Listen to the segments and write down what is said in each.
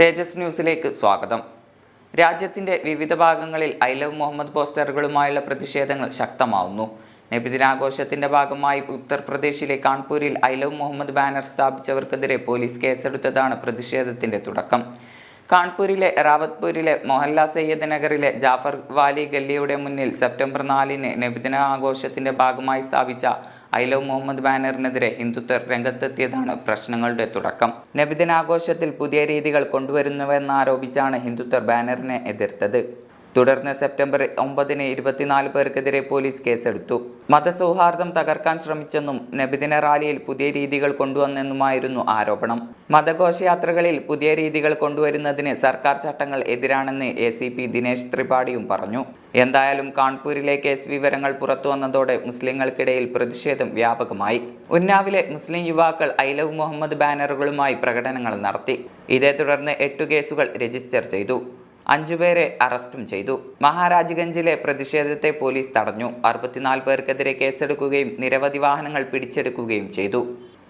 തേജസ് ന്യൂസിലേക്ക് സ്വാഗതം. രാജ്യത്തിന്റെ വിവിധ ഭാഗങ്ങളിൽ ഐ ലവ് മുഹമ്മദ് പോസ്റ്ററുകളുമായുള്ള പ്രതിഷേധങ്ങൾ ശക്തമാവുന്നു. നബിദിനാഘോഷത്തിന്റെ ഭാഗമായി ഉത്തർപ്രദേശിലെ കാൺപൂരിൽ ഐ ലവ് മുഹമ്മദ് ബാനർ സ്ഥാപിച്ചവർക്കെതിരെ പോലീസ് കേസെടുത്തതാണ് പ്രതിഷേധത്തിന്റെ തുടക്കം. കാൺപൂരിലെ റാവത്പൂരിലെ മൊഹല്ല സയ്യദ് നഗറിലെ ജാഫർ വാലി ഗല്ലിയുടെ മുന്നിൽ സെപ്റ്റംബർ നാലിന് നബിദിന ആഘോഷത്തിന്റെ ഭാഗമായി സ്ഥാപിച്ച ഐ ലവ് മുഹമ്മദ് ബാനറിനെതിരെ ഹിന്ദുത്വർ രംഗത്തെത്തിയതാണ് പ്രശ്നങ്ങളുടെ തുടക്കം. നബിദിനാഘോഷത്തിൽ പുതിയ രീതികൾ കൊണ്ടുവരുന്നുവെന്നാരോപിച്ചാണ് ഹിന്ദുത്വർ ബാനറിനെ എതിർത്തത്. തുടർന്ന് സെപ്റ്റംബർ ഒമ്പതിന് ഇരുപത്തിനാല് പേർക്കെതിരെ പോലീസ് കേസെടുത്തു. മതസൗഹാർദ്ദം തകർക്കാൻ ശ്രമിച്ചെന്നും നബിദിന റാലിയിൽ പുതിയ രീതികൾ കൊണ്ടുവന്നെന്നുമായിരുന്നു ആരോപണം. മതഘോഷയാത്രകളിൽ പുതിയ രീതികൾ കൊണ്ടുവരുന്നതിന് സർക്കാർ ചട്ടങ്ങൾ എതിരാണെന്ന് എ സി പി ദിനേശ് ത്രിപാഠിയും പറഞ്ഞു. എന്തായാലും കാൺപൂരിലെ കേസ് വിവരങ്ങൾ പുറത്തു വന്നതോടെ മുസ്ലിങ്ങൾക്കിടയിൽ പ്രതിഷേധം വ്യാപകമായി. ഉന്നാവിലെ മുസ്ലിം യുവാക്കൾ ഐ ലവ് മുഹമ്മദ് ബാനറുകളുമായി പ്രകടനങ്ങൾ നടത്തി. ഇതേ തുടർന്ന് എട്ടു കേസുകൾ രജിസ്റ്റർ ചെയ്തു. അഞ്ചുപേരെ അറസ്റ്റും ചെയ്തു. മഹാരാജ്ഗഞ്ചിലെ പ്രതിഷേധത്തെ പോലീസ് തടഞ്ഞു. അറുപത്തിനാല് പേർക്കെതിരെ കേസെടുക്കുകയും നിരവധി വാഹനങ്ങൾ പിടിച്ചെടുക്കുകയും ചെയ്തു.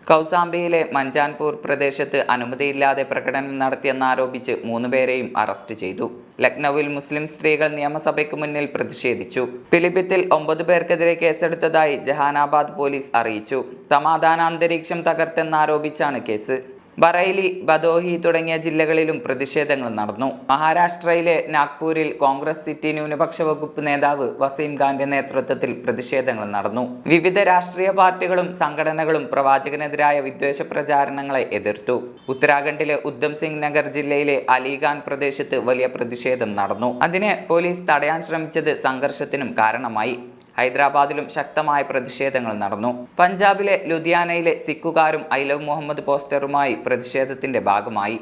കൗസാംബിയിലെ മഞ്ചാൻപൂർ പ്രദേശത്ത് അനുമതിയില്ലാതെ പ്രകടനം നടത്തിയെന്നാരോപിച്ച് മൂന്നുപേരെയും അറസ്റ്റ് ചെയ്തു. ലക്നൌവിൽ മുസ്ലിം സ്ത്രീകൾ നിയമസഭയ്ക്ക് മുന്നിൽ പ്രതിഷേധിച്ചു. പിലിഭിത്തിൽ ഒമ്പത് പേർക്കെതിരെ കേസെടുത്തതായി ജഹാനാബാദ് പോലീസ് അറിയിച്ചു. സമാധാനാന്തരീക്ഷം തകർത്തെന്നാരോപിച്ചാണ് കേസ്. ബറൈലി ബദോഹി തുടങ്ങിയ ജില്ലകളിലും പ്രതിഷേധങ്ങൾ നടന്നു. മഹാരാഷ്ട്രയിലെ നാഗ്പൂരിൽ കോൺഗ്രസ് സിറ്റി ന്യൂനപക്ഷ വകുപ്പ് നേതാവ് വസീം ഖാന്റെ നേതൃത്വത്തിൽ പ്രതിഷേധങ്ങൾ നടന്നു. വിവിധ രാഷ്ട്രീയ പാർട്ടികളും സംഘടനകളും പ്രവാചകനെതിരായ വിദ്വേഷ പ്രചാരണങ്ങളെ എതിർത്തു. ഉത്തരാഖണ്ഡിലെ ഉദ്ധം സിംഗ് നഗർ ജില്ലയിലെ അലിഖാൻ പ്രദേശത്ത് വലിയ പ്രതിഷേധം നടന്നു. അതിനെ പോലീസ് തടയാൻ ശ്രമിച്ചത് സംഘർഷത്തിനും കാരണമായി. ഹൈദരാബാദിലും ശക്തമായ പ്രതിഷേധങ്ങൾ നടന്നു. പഞ്ചാബിലെ ലുധിയാനയിലെ സിക്കുകാരും ഐ ലവ് മുഹമ്മദ് പോസ്റ്ററുമായി പ്രതിഷേധത്തിന്റെ ഭാഗമായി.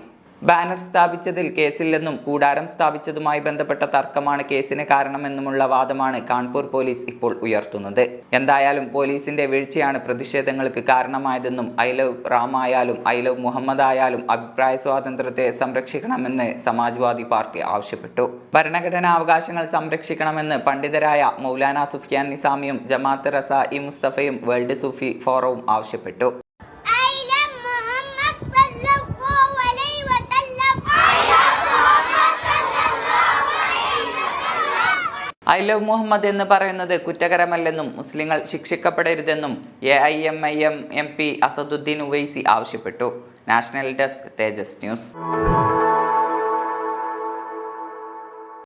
ബാനർ സ്ഥാപിച്ചതിൽ കേസില്ലെന്നും കൂടാരം സ്ഥാപിച്ചതുമായി ബന്ധപ്പെട്ട തർക്കമാണ് കേസിന് കാരണമെന്നുമുള്ള വാദമാണ് കാൺപൂർ പോലീസ് ഇപ്പോൾ ഉയർത്തുന്നത്. എന്തായാലും പോലീസിന്റെ വീഴ്ചയാണ് പ്രതിഷേധങ്ങൾക്ക് കാരണമായതെന്നും I love Ram I love Muhammad ആയാലും അഭിപ്രായ സ്വാതന്ത്ര്യത്തെ സംരക്ഷിക്കണമെന്ന് സമാജ്വാദി പാർട്ടി ആവശ്യപ്പെട്ടു. ഭരണഘടനാ അവകാശങ്ങൾ സംരക്ഷിക്കണമെന്ന് പണ്ഡിതരായ മൗലാന സുഫിയാൻ നിസാമിയും ജമാഅത്ത് റസ ഇ മുസ്തഫയും വേൾഡ് സൂഫി ഫോറവും ആവശ്യപ്പെട്ടു. ഐ ലവ് മുഹമ്മദ് എന്ന് പറയുന്നത് കുറ്റകരമല്ലെന്നും മുസ്ലിങ്ങൾ ശിക്ഷിക്കപ്പെടരുതെന്നും A I M I M M P Asaduddin Owaisi ആവശ്യപ്പെട്ടു. National desk Tejas news.